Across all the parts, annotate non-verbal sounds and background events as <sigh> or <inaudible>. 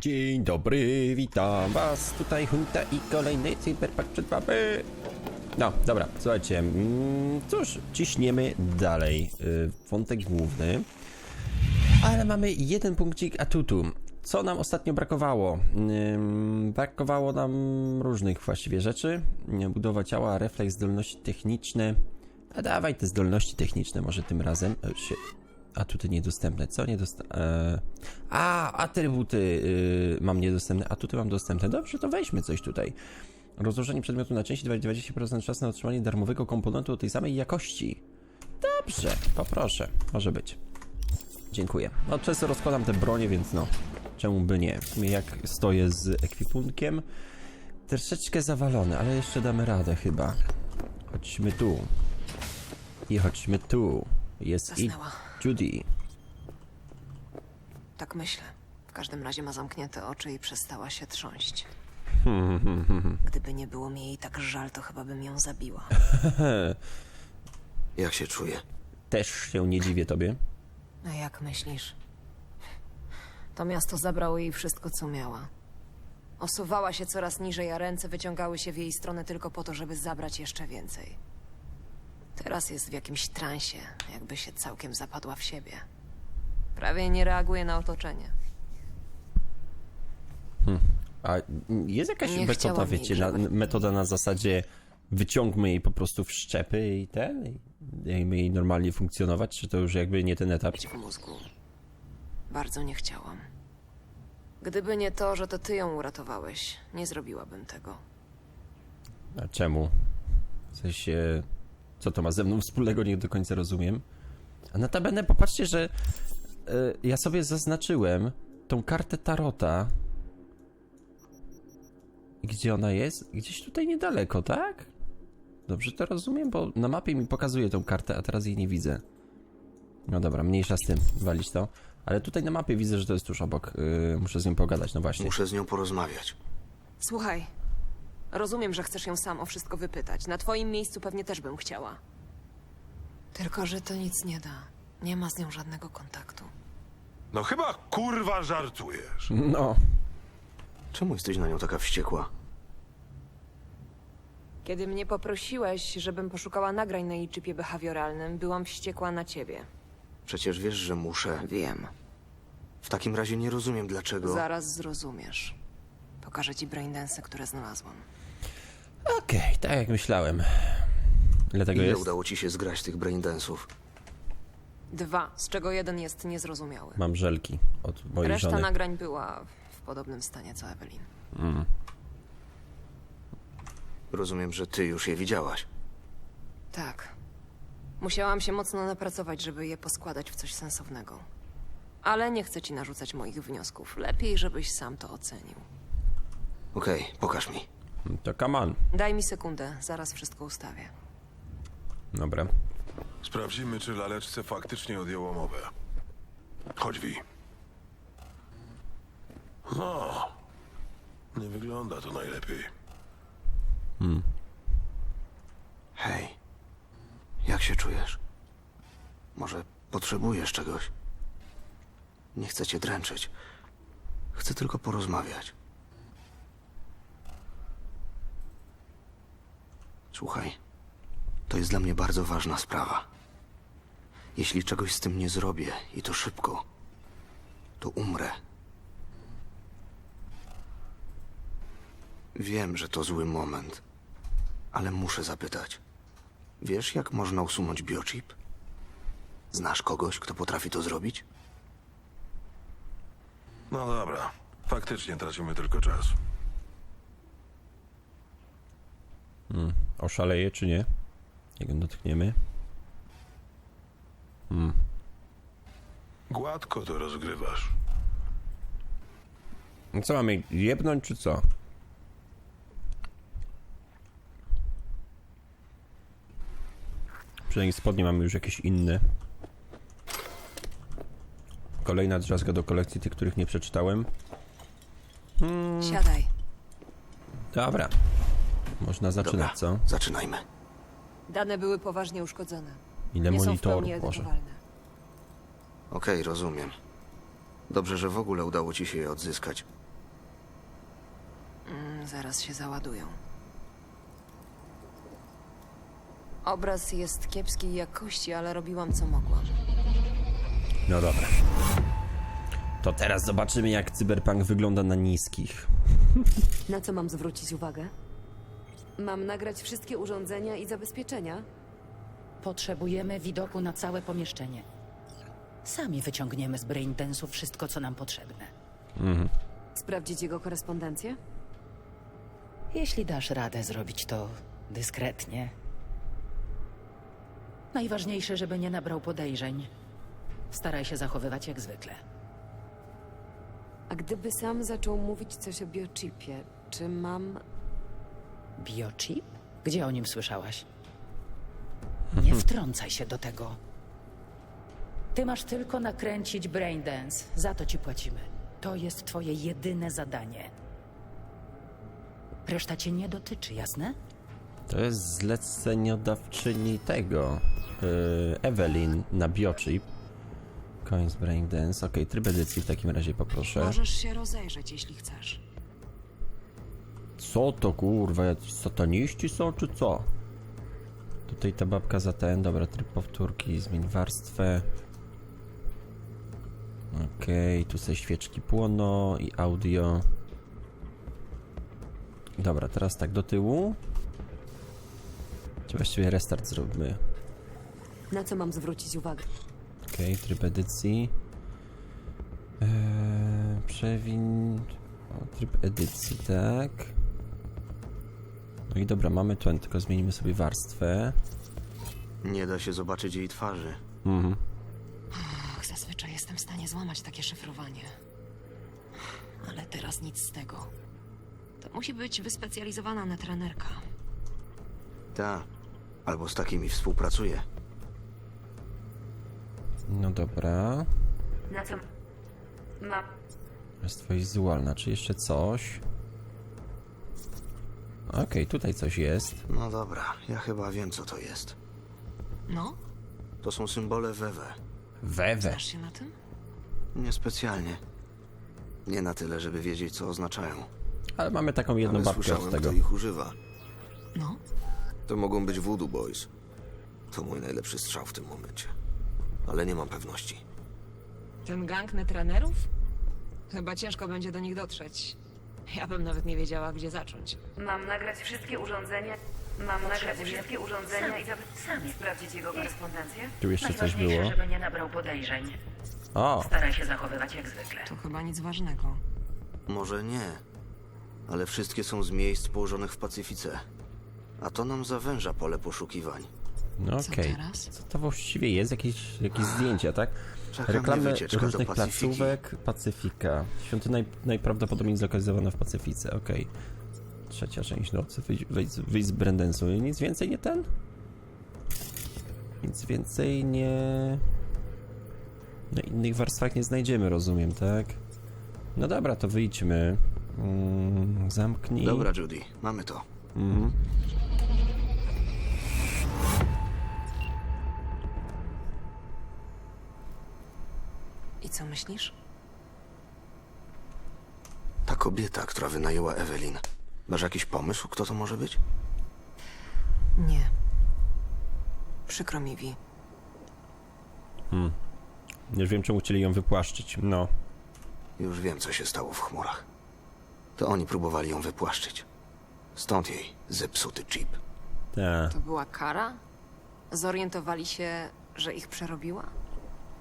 Dzień dobry, witam was, tutaj Hunta i kolejny Cyberpunk przed wami. No, dobra, słuchajcie, mm, cóż, ciśniemy dalej. y, Wątek główny. Ale mamy jeden punkcik atutu. Co nam ostatnio brakowało? Brakowało nam różnych właściwie rzeczy. Budowa ciała, refleks, zdolności techniczne. A dawaj te zdolności techniczne może tym razem. E, się... Atuty niedostępne, co? Niedostępne. E... A, atrybuty y, mam niedostępne, atuty mam dostępne. Dobrze, to weźmy coś tutaj. Rozłożenie przedmiotu na części 20% czas na otrzymanie darmowego komponentu o tej samej jakości. Dobrze, poproszę. Może być. Dziękuję. No często rozkładam te bronie, więc no, czemu by nie? W sumie jak stoję z ekwipunkiem, troszeczkę zawalony, ale jeszcze damy radę chyba. Chodźmy tu. I chodźmy tu. Jest i Zasnęła. Judy. Tak myślę. W każdym razie ma zamknięte oczy i przestała się trząść. <laughs> Gdyby nie było mi jej tak żal, to chyba bym ją zabiła. <laughs> Jak się czuję? Też się nie dziwię tobie. A jak myślisz? To miasto zabrało jej wszystko, co miała. Osuwała się coraz niżej, a ręce wyciągały się w jej stronę tylko po to, żeby zabrać jeszcze więcej. Teraz jest w jakimś transie, jakby się całkiem zapadła w siebie. Prawie nie reaguje na otoczenie. A jest jakaś Nie metoda, chciałam jej wiecie, na, metoda na zasadzie wyciągmy jej po prostu w szczepy i ten, i dajmy jej normalnie funkcjonować, czy to już jakby nie ten etap? w mózgu. Bardzo nie chciałam. Gdyby nie to, że to ty ją uratowałeś, nie zrobiłabym tego. A czemu? W sensie, co to ma ze mną wspólnego, nie do końca rozumiem. A notabene popatrzcie, że e, ja sobie zaznaczyłem tą kartę Tarota. Gdzie ona jest? Gdzieś tutaj niedaleko, tak? Dobrze to rozumiem, bo na mapie mi pokazuje tą kartę, a teraz jej nie widzę. No dobra, mniejsza z tym, walić to. Ale tutaj na mapie widzę, że to jest tuż obok. Yy, muszę z nią pogadać, no właśnie. Muszę z nią porozmawiać. Słuchaj, rozumiem, że chcesz ją sam o wszystko wypytać. Na twoim miejscu pewnie też bym chciała. Tylko, że to nic nie da. Nie ma z nią żadnego kontaktu. No chyba kurwa żartujesz. No, Czemu jesteś na nią taka wściekła? Kiedy mnie poprosiłeś, żebym poszukała nagrań na jej chipie behawioralnym, byłam wściekła na ciebie. Przecież wiesz, że muszę. Wiem. W takim razie nie rozumiem dlaczego. Zaraz zrozumiesz. Pokażę ci braindensy, które znalazłam. okej, tak jak myślałem. Ile tego Ile jest? udało ci się zgrać tych braindensów? Dwa, z czego jeden jest niezrozumiały. Mam żelki od mojej Reszta żony. nagrań była w podobnym stanie co Evelyn. Rozumiem, że ty już je widziałaś. Tak. Musiałam się mocno napracować, żeby je poskładać w coś sensownego. Ale nie chcę ci narzucać moich wniosków. Lepiej, żebyś sam to ocenił. Okej, pokaż mi. To come on. Daj mi sekundę, zaraz wszystko ustawię. Dobra. Sprawdzimy, czy laleczce faktycznie odjęło mowę. Chodź, Wi. No, nie wygląda to najlepiej. Hej, jak się czujesz? Może potrzebujesz czegoś? Nie chcę cię dręczyć. Chcę tylko porozmawiać. Słuchaj, to jest dla mnie bardzo ważna sprawa. Jeśli czegoś z tym nie zrobię i to szybko, to umrę. Wiem, że to zły moment, ale muszę zapytać. Wiesz, jak można usunąć biochip? Znasz kogoś, kto potrafi to zrobić? No dobra, faktycznie tracimy tylko czas. Oszaleje czy nie? Jak go dotkniemy? Gładko to rozgrywasz. No co mamy, jebnąć czy co? Przynajmniej spodnie mamy już jakieś inne. Kolejna drzazga do kolekcji tych, których nie przeczytałem. Siadaj. Dobra. Można zaczynać, co? zaczynajmy. Dane były poważnie uszkodzone. Ile nie są w monitorów, pełni Boże. edytowalne. Okej, rozumiem. Dobrze, że w ogóle udało ci się je odzyskać. Zaraz się załadują. Obraz jest kiepskiej jakości, ale robiłam co mogłam. No dobra. To teraz zobaczymy, jak cyberpunk wygląda na niskich. Na co mam zwrócić uwagę? Mam nagrać wszystkie urządzenia i zabezpieczenia? Potrzebujemy widoku na całe pomieszczenie. Sami wyciągniemy z Braindensu wszystko, co nam potrzebne. Sprawdzić jego korespondencję? Jeśli dasz radę zrobić to dyskretnie. Najważniejsze, żeby nie nabrał podejrzeń. Staraj się zachowywać jak zwykle. A gdyby sam zaczął mówić coś o biochipie, czy mam... Biochip? Gdzie o nim słyszałaś? Nie wtrącaj się do tego. Ty masz tylko nakręcić Braindance. Za to ci płacimy. To jest twoje jedyne zadanie. Reszta cię nie dotyczy, jasne? To jest zleceniodawczyni tego. Yy, Evelyn na biochip. Coins Brain Dance. Okej, tryb edycji w takim razie poproszę. Możesz się rozejrzeć, jeśli chcesz. Co to kurwa? Jacyś sataniści są czy co? Tutaj ta babka za ten. Dobra, tryb powtórki. Zmień warstwę. Okej, tu sobie świeczki płoną i audio. Dobra, teraz tak do tyłu. Czy właściwie restart zróbmy. Na co mam zwrócić uwagę? Okej, tryb edycji. Eee, przewin... O, tryb edycji, tak. No i dobra, mamy ten, tylko zmienimy sobie warstwę. Nie da się zobaczyć jej twarzy. Mhm. Och, zazwyczaj jestem w stanie złamać takie szyfrowanie. Ale teraz nic z tego. To musi być wyspecjalizowana netrenerka. Ta. Albo z takimi współpracuje. No dobra. Na co... Mam... Warstwa wizualna, czy jeszcze coś? Okej, tutaj coś jest. No dobra, ja chyba wiem, co to jest. No? To są symbole Wewe. Wewe. Znasz się na tym? Niespecjalnie. Nie na tyle, żeby wiedzieć, co oznaczają. Ale mamy taką jedną Ale babkę słyszałem, od tego. kto ich używa. No. To mogą być Voodoo Boys. To mój najlepszy strzał w tym momencie. Ale nie mam pewności. Ten gang netrenerów? Chyba ciężko będzie do nich dotrzeć. Ja bym nawet nie wiedziała, gdzie zacząć. Mam nagrać wszystkie urządzenia. Mam nagrać wszystkie urządzenia i Sami. sprawdzić jego korespondencję? Tu jeszcze coś Najważniejsze, było. żeby nie nabrał podejrzeń. O, Staraj się zachowywać jak zwykle. To chyba nic ważnego. Może nie. Ale wszystkie są z miejsc położonych w Pacyfice. A to nam zawęża pole poszukiwań. No Co okej. Co to właściwie jest? Jakieś, jakieś zdjęcia, tak? Czeka Reklamy różnych placówek Pacyfika. Świątynia naj, najprawdopodobniej zlokalizowana w Pacyfice, okej. Trzecia część nocy, wyjść, wyjść, wyjść z Brandensu. Nic więcej nie ten? Nic więcej nie... Na innych warstwach nie znajdziemy, rozumiem, tak? No dobra, to wyjdźmy. Mm, zamknij. Dobra, Judy, mamy to. Mhm. I co myślisz? Ta kobieta, która wynajęła Ewelin. Masz jakiś pomysł, kto to może być? Nie. Przykro mi, Vi. Już wiem, czemu chcieli ją wypłaszczyć. No. Już wiem, co się stało w chmurach. To oni próbowali ją wypłaszczyć. Stąd jej zepsuty chip. Tak. To była kara? Zorientowali się, że ich przerobiła?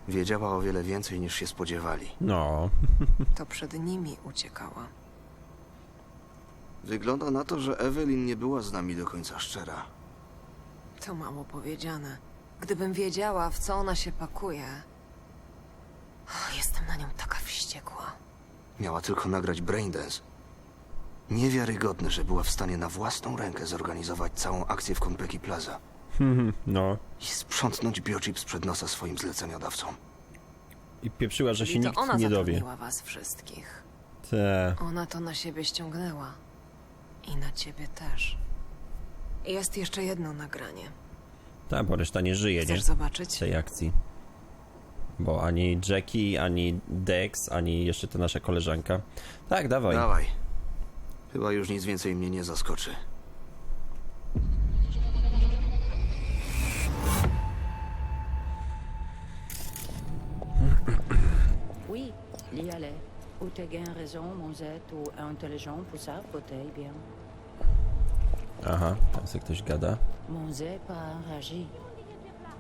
Wiedziała o wiele więcej niż się spodziewali. No. <laughs> To przed nimi uciekała. Wygląda na to, że Ewelin nie była z nami do końca szczera. To mało powiedziane. Gdybym wiedziała, w co ona się pakuje. O, Jestem na nią taka wściekła. Miała tylko nagrać Braindance. Niewiarygodne, że była w stanie na własną rękę zorganizować całą akcję w Konpeki Plaza No. i sprzątnąć biochip sprzed nosa swoim zleceniodawcom. I pieprzyła, że się Czyli to nikt ona nie dowie. zatrudniła was wszystkich. Te. Ona to na siebie ściągnęła. I na ciebie też. Jest jeszcze jedno nagranie. Tak, bo reszta nie żyje, nie? Chcesz zobaczyć? W tej akcji. Bo ani Jackie, ani Dex, ani jeszcze ta nasza koleżanka. Tak, dawaj. Dawaj. Chyba już nic więcej mnie nie zaskoczy. T'as gain raison, mon Z, ou intelligent pour ça, peut-être bien. Aha, tam sobie ktoś gada. Mon Z pas enragé.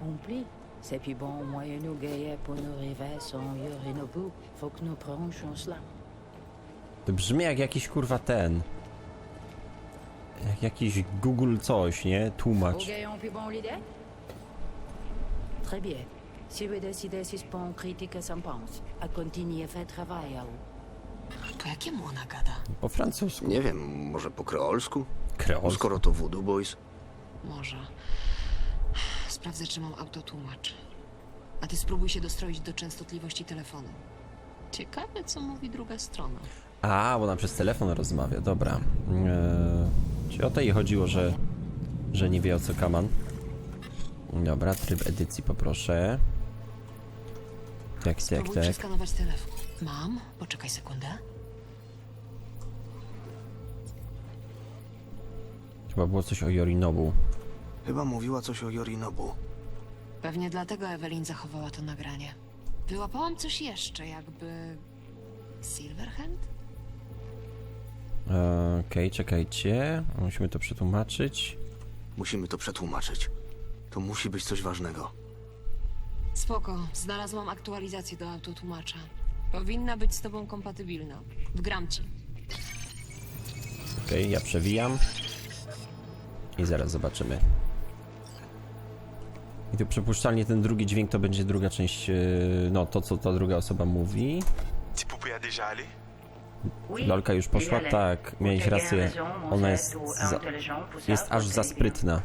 On plie. C'est puis bon, moyen nous gailler pour nous rêver sans Yorinobu. Faut que nous prenions cela. To brzmi jak jakiś kurwa ten. Jak jakiś Google coś, nie? Tłumacz. Très bien. Si vous décidez si on critique sans pense, à continuer à faire travail à vous. To jakiemu ona gada? Po francusku. Nie wiem, może po kreolsku? Kreol. Skoro to Voodoo Boys. Może. Sprawdzę, czy mam autotłumacz. A ty spróbuj się dostroić do częstotliwości telefonu. Ciekawe, co mówi druga strona. A, bo ona przez telefon rozmawia, dobra. Eee, czyli o to jej chodziło, że, że nie wie o co kaman. Dobra, tryb edycji poproszę. Tak, tak, Spróbuj tak. przeskanować telefon. Mam? Poczekaj sekundę. Chyba było coś o Yorinobu. Chyba mówiła coś o Yorinobu. Pewnie dlatego Evelyn zachowała to nagranie. Wyłapałam coś jeszcze, jakby... Silverhand? Eee, Okej, czekajcie. Musimy to przetłumaczyć. Musimy to przetłumaczyć. To musi być coś ważnego. Spoko, znalazłam aktualizację do autotłumacza. Powinna być z tobą kompatybilna. Wgram ci. Okej, ja przewijam. I zaraz zobaczymy. I tu przypuszczalnie ten drugi dźwięk to będzie druga część, e, no to co ta druga osoba mówi. Lolka już poszła? l'y aller. Tak, miałeś rację. Ona jest, za, jest aż za sprytna.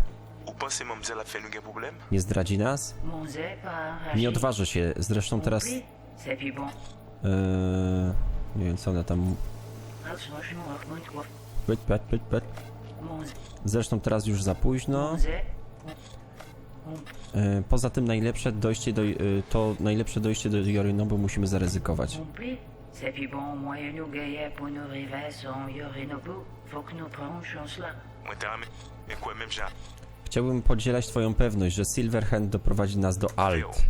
Nie zdradzi nas? Nie odważy się. Zresztą teraz... E, nie wiem co ona tam... Pyt, pyt, pyt. Zresztą teraz już za późno. E, poza tym najlepsze dojście do... e, to najlepsze dojście do Yorinobu musimy zaryzykować. Chciałbym podzielać twoją pewność, że Silverhand doprowadzi nas do Alt.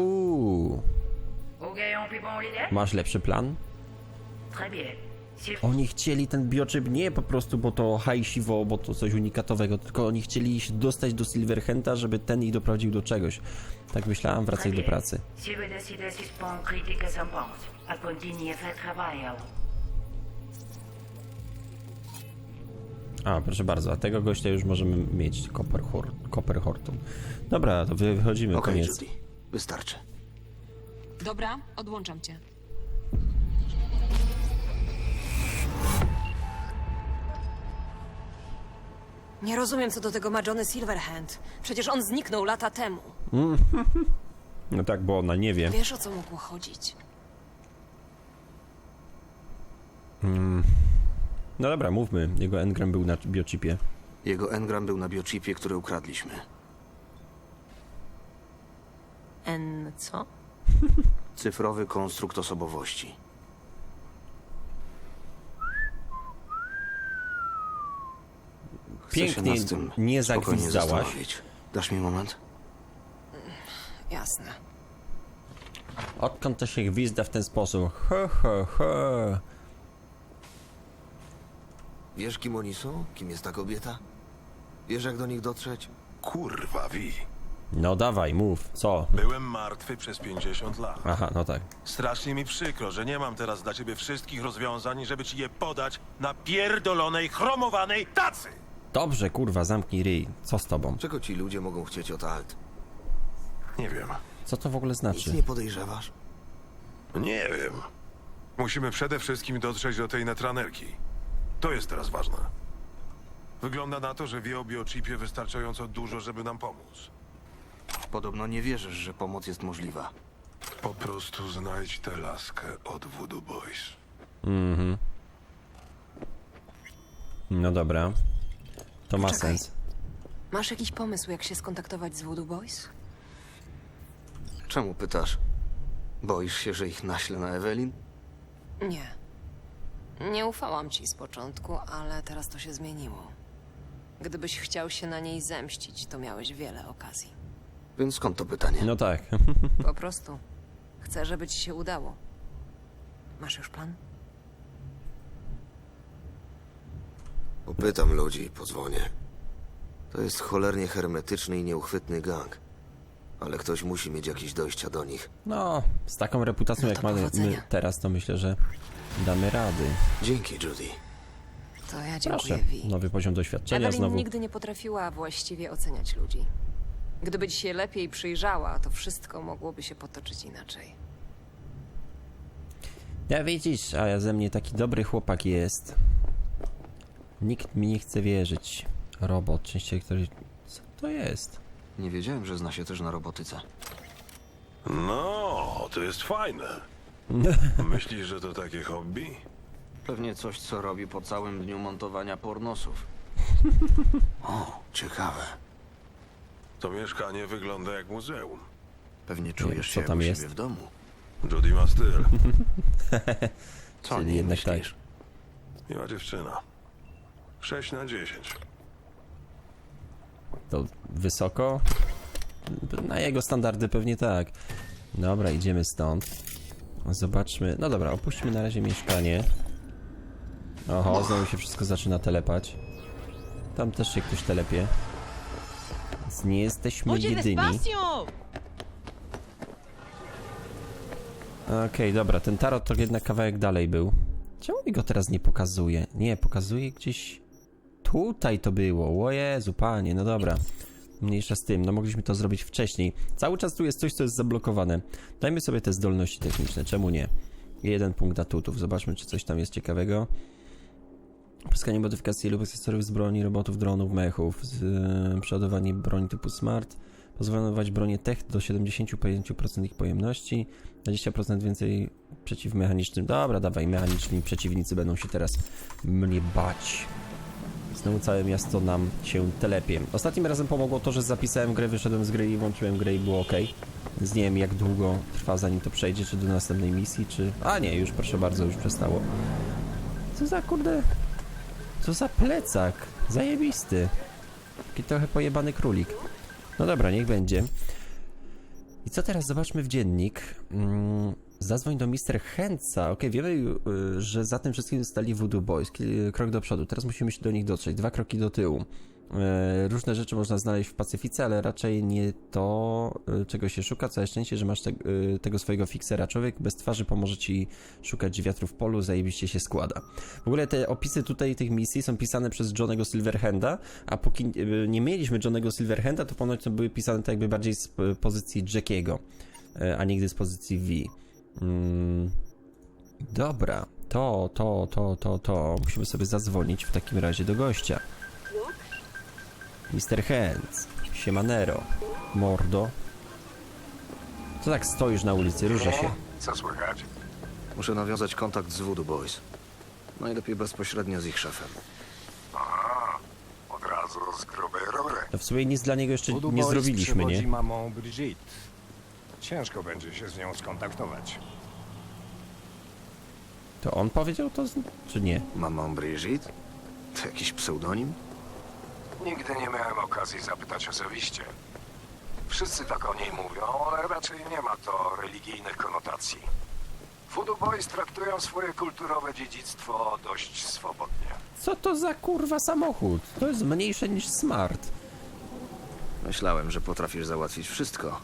Uuu, masz lepszy plan? Très bien. Oni chcieli ten biochip nie po prostu, bo to hajsiwo, bo to coś unikatowego, tylko oni chcieli się dostać do Silverhanda, żeby ten ich doprowadził do czegoś. Tak myślałam, wracaj do pracy. À vous. A, proszę bardzo, a tego gościa już możemy mieć, Copper, Hor Copper Horton. Dobra, to wy- wychodzimy, Okej, koniec. Judy. Wystarczy. Dobra, odłączam cię. Nie rozumiem, co do tego ma Johnny Silverhand. Przecież on zniknął lata temu. <laughs> No tak, bo ona nie wie. Wiesz, o co mogło chodzić? No dobra, mówmy. Jego engram był na biochipie. Jego engram był na biochipie, który ukradliśmy. N co? Cyfrowy konstrukt osobowości. Chcę się Pięknie nie zagwizdałaś. Dasz mi moment? Jasne. Odkąd to się gwizda w ten sposób? He, he, he. Wiesz, kim oni są? Kim jest ta kobieta? Wiesz, jak do nich dotrzeć? Kurwa, wi. No dawaj, mów. Co? Byłem martwy przez 50 lat. Aha, no tak. Strasznie mi przykro, że nie mam teraz dla ciebie wszystkich rozwiązań, żeby ci je podać na pierdolonej, chromowanej tacy! Dobrze, kurwa, zamknij ryj. Co z tobą? Czego ci ludzie mogą chcieć od Alt? Nie wiem. Co to w ogóle Nic znaczy? nie podejrzewasz? Nie wiem. Musimy przede wszystkim dotrzeć do tej netranerki. To jest teraz ważne. Wygląda na to, że wie o biochipie wystarczająco dużo, żeby nam pomóc. Podobno nie wierzysz, że pomoc jest możliwa. Po prostu znajdź tę laskę od Voodoo Boys. No dobra. To ma Poczekaj. sens. Masz jakiś pomysł, jak się skontaktować z Voodoo Boys? Czemu pytasz? Boisz się, że ich naślę na Ewelin? Nie. Nie ufałam ci z początku, ale teraz to się zmieniło. Gdybyś chciał się na niej zemścić, to miałeś wiele okazji. Więc skąd to pytanie? No tak. Po prostu chcę, żeby ci się udało. Masz już plan? Popytam ludzi, podzwonię. To jest cholernie hermetyczny i nieuchwytny gang. Ale ktoś musi mieć jakieś dojścia do nich. No, z taką reputacją No jak mamy powodzenia. my teraz, to myślę, że damy rady. Dzięki, Judy. To ja dziękuję, Proszę, Vi. nowy poziom doświadczenia Evelyn znowu. nigdy nie potrafiła właściwie oceniać ludzi. Gdyby ci się lepiej przyjrzała, to wszystko mogłoby się potoczyć inaczej. Ja widzisz, a ja ze mnie taki dobry chłopak jest. Nikt mi nie chce wierzyć. Robot, częściej który... Co to jest? Nie wiedziałem, że zna się też na robotyce. No, to jest fajne. <laughs> Myślisz, że to takie hobby? Pewnie coś, co robi po całym dniu montowania pornosów. <laughs> O, ciekawe. To mieszkanie wygląda jak muzeum. Pewnie czujesz co się tam jak u jest? siebie w domu. Judy ma styl. <laughs> Co Czyli nie jednak myślisz? Miła dziewczyna. 6 na 10. To wysoko? Na jego standardy pewnie tak. Dobra, idziemy stąd. Zobaczmy. No dobra, opuśćmy na razie mieszkanie. Oho, znowu się wszystko zaczyna telepać. Tam też się ktoś telepie. Więc nie jesteśmy jedyni. Okej, dobra, ten tarot to jednak kawałek dalej był. Czemu mi go teraz nie pokazuje? Nie, pokazuje gdzieś... Tutaj to było, o Jezu, panie, no dobra. Mniejsza z tym, no mogliśmy to zrobić wcześniej. Cały czas tu jest coś, co jest zablokowane. Dajmy sobie te zdolności techniczne, czemu nie? Jeden punkt atutów, zobaczmy, czy coś tam jest ciekawego. Pozyskanie modyfikacji lub akcesoriów z broni, robotów, dronów, mechów, z, e, przeładowanie broni typu smart, pozwala nadawać bronię tech do 75% ich pojemności, 20% więcej przeciwmechanicznym. Dobra, dawaj, mechaniczni przeciwnicy będą się teraz mnie bać. Znowu całe miasto nam się telepie. Ostatnim razem pomogło to, że zapisałem grę, wyszedłem z gry i włączyłem grę i było ok. Więc nie wiem jak długo trwa zanim to przejdzie, czy do następnej misji, czy... A nie, już proszę bardzo, już przestało. Co za kurde... Co za plecak? Zajebisty. Taki trochę pojebany królik. No dobra, niech będzie. I co teraz? Zobaczmy w dziennik. Mm, zadzwoń do Mr. Hęca. Okej, wiemy, y, że za tym wszystkim stali Voodoo Boys. Ki- Krok do przodu. Teraz musimy się do nich dotrzeć. Dwa kroki do tyłu. E, Różne rzeczy można znaleźć w Pacyfice, ale raczej nie to, czego się szuka. Całe szczęście, że masz te, tego swojego fiksera. Człowiek bez twarzy pomoże ci szukać wiatru w polu, zajebiście się składa. W ogóle te opisy tutaj tych misji są pisane przez Johnego Silverhanda, a póki nie mieliśmy Johnego Silverhanda, to ponoć to były pisane tak jakby bardziej z pozycji Jackiego, a nigdy z pozycji V. Mm, dobra, to, to, to, to, to. Musimy sobie zadzwonić w takim razie do gościa. Mr. Hands, Siemanero, Mordo. Co tak stoisz na ulicy, rusza się. Co słychać? Muszę nawiązać kontakt z Voodoo Boys. Najlepiej bezpośrednio z ich szefem. Od razu z grubej rury. No w sumie nic dla niego jeszcze Voodoo nie Boys zrobiliśmy, nie? mamą Brigitte. Ciężko będzie się z nią skontaktować. To on powiedział to, z- czy nie? Mamą Brigitte? To jakiś pseudonim? Nigdy nie miałem okazji zapytać osobiście. Wszyscy tak o niej mówią, ale raczej nie ma to religijnych konotacji. Voodoo Boys traktują swoje kulturowe dziedzictwo dość swobodnie. Co to za kurwa samochód? To jest mniejsze niż smart. Myślałem, że potrafisz załatwić wszystko.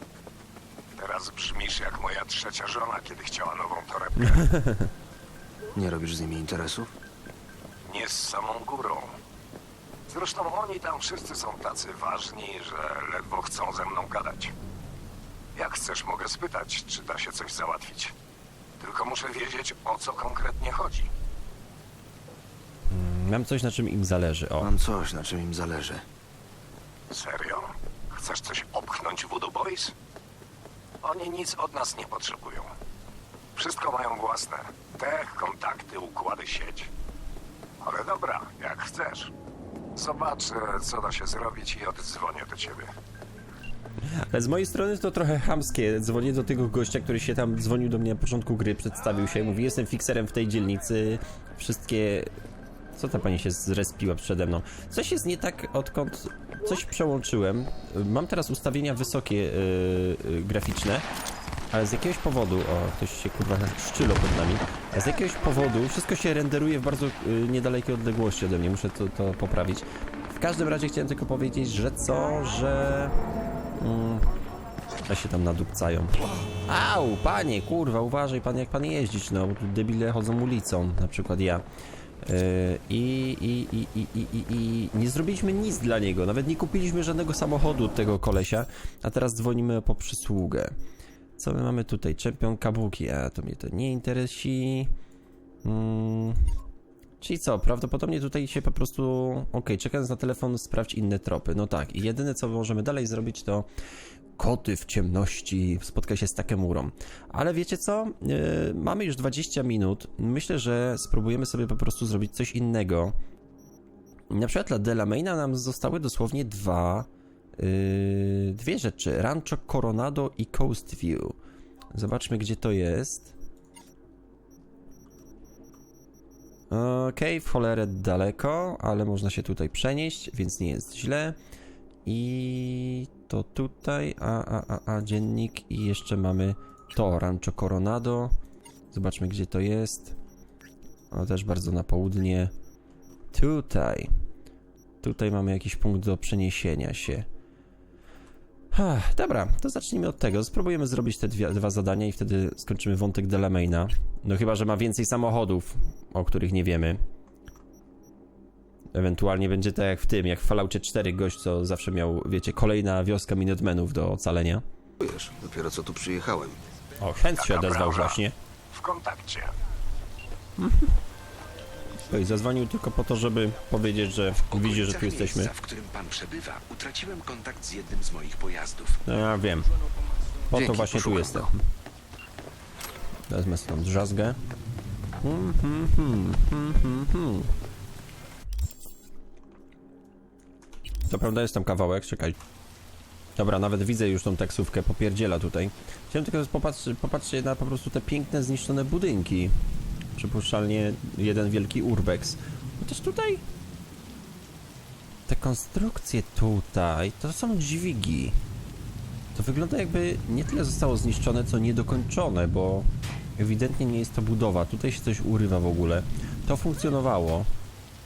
Teraz brzmisz jak moja trzecia żona, kiedy chciała nową torebkę. <laughs> Nie robisz z nimi interesów? Nie z samą górą. Zresztą oni tam wszyscy są tacy ważni, że ledwo chcą ze mną gadać. Jak chcesz, mogę spytać, czy da się coś załatwić. Tylko muszę wiedzieć, o co konkretnie chodzi. Mam coś, na czym im zależy. O, Mam coś, na czym im zależy. Serio? Chcesz coś opchnąć Voodoo Boys? Oni nic od nas nie potrzebują. Wszystko mają własne. Tech, kontakty, układy sieć. Ale dobra, jak chcesz. Zobaczę, co da się zrobić i oddzwonię do ciebie. Ale z mojej strony to trochę chamskie. Dzwonię do tego gościa, który się tam dzwonił do mnie na początku gry, przedstawił się, mówi, jestem fikserem w tej dzielnicy, wszystkie... Co ta pani się zrespiła przede mną? Coś jest nie tak, odkąd coś przełączyłem. Mam teraz ustawienia wysokie yy, yy, graficzne, ale z jakiegoś powodu, o, ktoś się kurwa szczylo pod nami, z jakiegoś powodu wszystko się renderuje w bardzo y, niedalekiej odległości ode mnie, muszę to, to poprawić. W każdym razie chciałem tylko powiedzieć, że co, że... Mm, się tam nadupcają. Au, panie, kurwa, uważaj pan jak pan jeździć, no, debile chodzą ulicą, na przykład ja. Yy, I, i, i, i, i, i, I nie zrobiliśmy nic dla niego, nawet nie kupiliśmy żadnego samochodu od tego kolesia, a teraz dzwonimy po przysługę. Co my mamy tutaj? Czempion Kabuki, a to mnie to nie interesi. Mm. Czyli co, prawdopodobnie tutaj się po prostu... Okej, czekając na telefon, sprawdź inne tropy. No tak, i jedyne co możemy dalej zrobić to koty w ciemności, spotkaj się z Takemurą. Ale wiecie co? Yy, mamy już 20 minut. Myślę, że spróbujemy sobie po prostu zrobić coś innego. Na przykład dla Delamaina nam zostały dosłownie dwa... Yy, dwie rzeczy. Rancho Coronado i Coast View. Zobaczmy, gdzie to jest. Okej, w cholerę daleko, ale można się tutaj przenieść, więc nie jest źle. I to tutaj, a, a, a, a dziennik i jeszcze mamy to, Rancho Coronado. Zobaczmy, gdzie to jest. O, też bardzo na południe. Tutaj. Tutaj mamy jakiś punkt do przeniesienia się. Ach, dobra, to zacznijmy od tego. Spróbujemy zrobić te dwie, dwa zadania i wtedy skończymy wątek Delamaina. No chyba, że ma więcej samochodów, o których nie wiemy. Ewentualnie będzie tak jak w tym, jak w Falloutie 4 gość, co zawsze miał, wiecie, kolejna wioska Minutemenów do ocalenia. Wiesz, dopiero co tu przyjechałem. O, Hens się odezwał właśnie. W kontakcie. <laughs> Oj, zadzwonił tylko po to, żeby powiedzieć, że widzi, że tu jesteśmy. Miejsca, w którym pan przebywa, utraciłem kontakt z jednym z moich pojazdów. No ja wiem. Po to Dzięki, właśnie tu jestem. go. Wezmę stąd drzazgę. Hmm, hmm, hmm, hmm, hmm, hmm. To prawda jest tam kawałek, czekaj. Dobra, nawet widzę już tą taksówkę, popierdziela tutaj. Chciałem tylko popatrzeć, popatrzcie na po prostu te piękne, zniszczone budynki. Przypuszczalnie jeden wielki urbex. Chociaż tutaj... Te konstrukcje tutaj, to są dźwigi. To wygląda jakby nie tyle zostało zniszczone, co niedokończone, bo ewidentnie nie jest to budowa. Tutaj się coś urywa w ogóle. To funkcjonowało,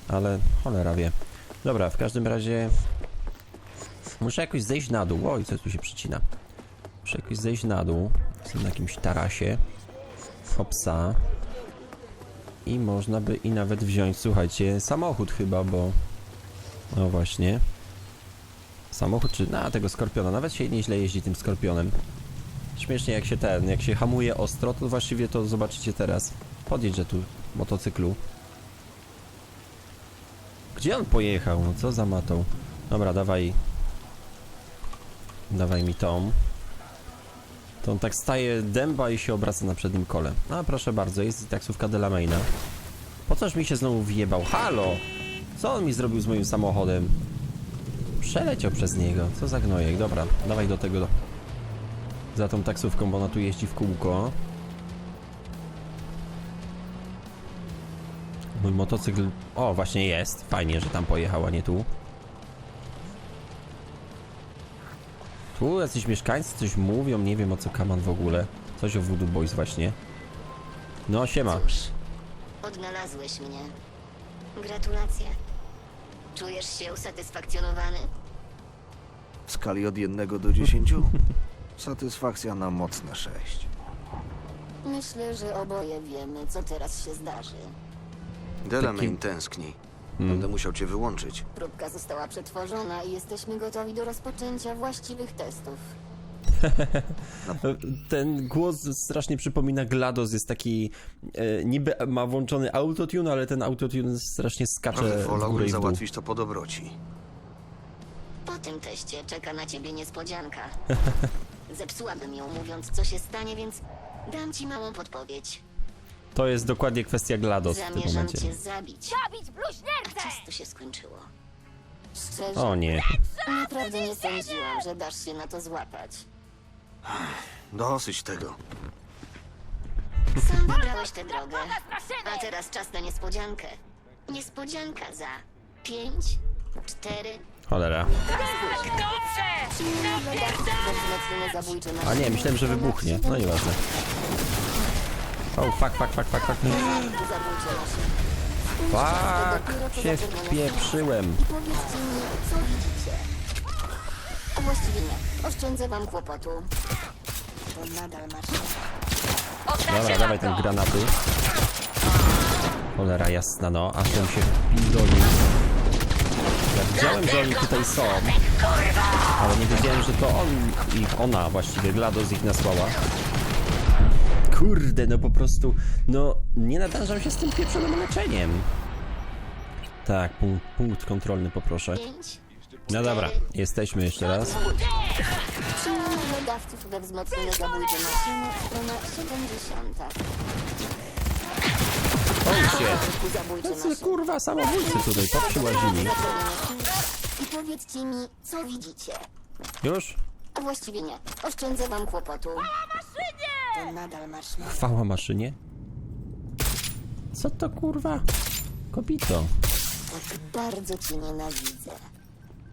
ale cholera wie. Dobra, w każdym razie muszę jakoś zejść na dół. Oj, co tu się przycina? Muszę jakoś zejść na dół. Jestem na jakimś tarasie. Hopsa. I można by i nawet wziąć, słuchajcie, samochód chyba, bo... No właśnie. Samochód czy... Na tego skorpiona. Nawet się nieźle jeździ tym skorpionem. Śmiesznie jak się ten, jak się hamuje ostro, to właściwie to zobaczycie teraz. Podjedźże tu motocyklu. Gdzie on pojechał? No co za matą? Dobra, dawaj. Dawaj mi tą. To on tak staje dęba i się obraca na przednim kole. A proszę bardzo, jest taksówka Delamaina. Po coż mi się znowu wjebał? Halo! Co on mi zrobił z moim samochodem? Przeleciał przez niego. Co za gnojek. Dobra, dawaj do tego. Za tą taksówką, bo ona tu jeździ w kółko. Mój motocykl... O, właśnie jest. Fajnie, że tam pojechał, a nie tu. Tu jacyś mieszkańcy coś mówią, nie wiem o co kaman w ogóle. Coś o Voodoo Boys właśnie. No, siema. Cóż, odnalazłeś mnie. Gratulacje. Czujesz się usatysfakcjonowany? W skali od 1 do 10? <laughs> Satysfakcja na mocne 6. Myślę, że oboje wiemy, co teraz się zdarzy. Delamain tęskni. Będę musiał cię wyłączyć. Próbka została przetworzona i jesteśmy gotowi do rozpoczęcia właściwych testów. <laughs> Ten głos strasznie przypomina GLaDOS, jest taki... E, niby ma włączony autotune, ale ten autotune strasznie skacze Ale w górę wolałbym i w dół. załatwić to po dobroci. Po tym teście czeka na ciebie niespodzianka. <laughs> Zepsułabym ją mówiąc, co się stanie, więc dam ci małą podpowiedź. To jest dokładnie kwestia GLaDOS w tym Zamierzam momencie. cię zabić. Czas to się skończyło. Szczerze, O nie. naprawdę nie sądziłam, że dasz się na to złapać. Dosyć tego. Sam wybrałeś tę drogę. A teraz czas na niespodziankę. Niespodzianka za pięć, cztery, Cholera. wzmocnione zabójcze A nie, myślałem, że wybuchnie. No nieważne. O, fuck, fuck, fuck, fuck, fuck. Fuck, się wpieprzyłem. I powiedzcie mi, co widzicie. A właściwie nie. Oszczędzę wam kłopotu. To nadal maszyna. Dobra, dawaj ten granaty. Cholera jasna, no, aż bym się wpindolił. Ja widziałem, że oni tutaj są, ale nie wiedziałem, że to on ich, ona właściwie, GLaDOS ich nasłała. Kurde, no po prostu, no nie nadążam się z tym pieprzonym leczeniem. Tak, punkt, punkt kontrolny poproszę. Pięć. No dobra, jesteśmy jeszcze raz. Przyjmuję wydawców we wzmocnione zabójcze maszyny. Strona 70. O się! Zabójcze Tacy kurwa samobójcy tutaj poprzyłazili. I powiedzcie mi, co widzicie. Już? A właściwie nie. Oszczędzę wam kłopotu. To nadal maszyna. Chwała maszynie? Co to kurwa? Kobito. Tak bardzo cię nienawidzę.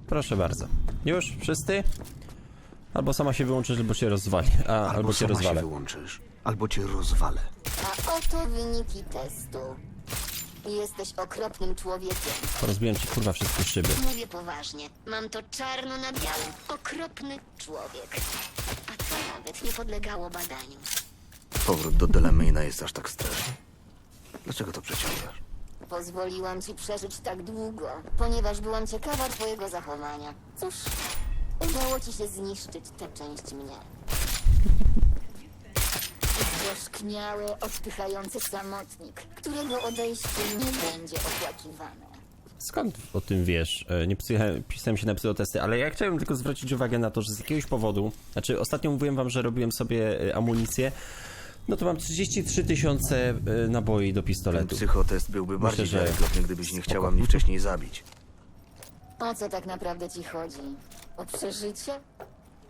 Proszę bardzo. Już? Wszyscy? Albo sama się wyłączysz, albo się rozwali. A, albo, Albo cię sama się rozwalę. wyłączysz, albo cię rozwalę. A oto wyniki testu. Jesteś okropnym człowiekiem. Rozbiłem ci kurwa wszystkie szyby. Mówię poważnie. Mam to czarno na białym. Okropny człowiek. Nawet nie podlegało badaniu. Powrót do Delamaina jest aż tak straszny. Dlaczego to przeciągasz? Pozwoliłam ci przeżyć tak długo, ponieważ byłam ciekawa twojego zachowania. Cóż, udało ci się zniszczyć tę część mnie. Zgorzkniały, odpychający samotnik, którego odejście nie będzie opłakiwane. Skąd o tym wiesz? E, Nie pisałem się na psychotesty, ale ja chciałem tylko zwrócić uwagę na to, że z jakiegoś powodu, znaczy ostatnio mówiłem wam, że robiłem sobie e, amunicję, no to mam 33 tysiące e, naboi do Ten pistoletu. psychotest byłby bardziej że- wiarygodny, gdybyś nie chciała mnie wcześniej zabić. O co tak naprawdę ci chodzi? O przeżycie?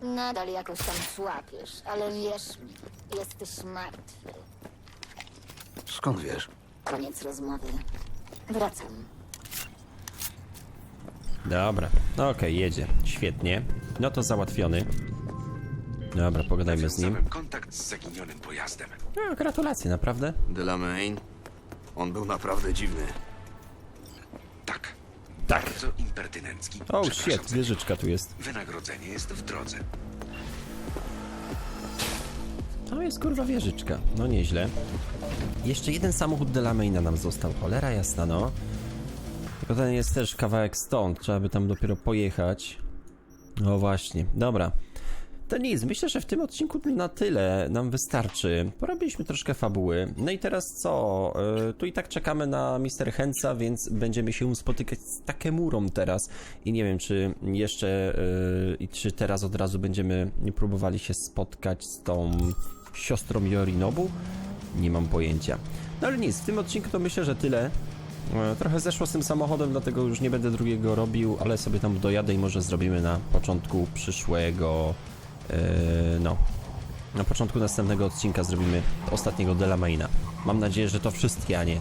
Nadal jakoś tam szłapiesz, ale wierz mi, jesteś martwy. Skąd wiesz? Koniec rozmowy. Wracam. Dobra, no okej, jedzie. Świetnie. No to załatwiony. Dobra, pogadajmy z nim. Nawiązałem kontakt z zaginionym pojazdem. No, gratulacje, naprawdę. Delamain? On był naprawdę dziwny. Tak. Tak. Bardzo impertynencki. O, Przepraszam shit, za wieżyczka tu jest. Wynagrodzenie jest w drodze. To jest kurwa wieżyczka. No nieźle. Jeszcze jeden samochód Delamaina nam został. Cholera jasna, no. Tylko ten jest też kawałek stąd. Trzeba by tam dopiero pojechać. No właśnie. Dobra. To nic. Myślę, że w tym odcinku na tyle nam wystarczy. Porobiliśmy troszkę fabuły. No i teraz co? Yy, tu i tak czekamy na Mr. Hensa, więc będziemy się spotykać z Takemurą teraz. I nie wiem, czy jeszcze yy, czy teraz od razu będziemy próbowali się spotkać z tą siostrą Yorinobu? Nie mam pojęcia. No ale nic, w tym odcinku to myślę, że tyle. E, Trochę zeszło z tym samochodem, dlatego już nie będę drugiego robił, ale sobie tam dojadę i może zrobimy na początku przyszłego. e, no. Na początku następnego odcinka zrobimy ostatniego Delamaina. Mam nadzieję, że to wszystkie, a nie,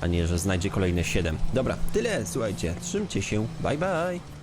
a nie, że znajdzie kolejne 7. Dobra, tyle, słuchajcie. Trzymcie się. Bye bye.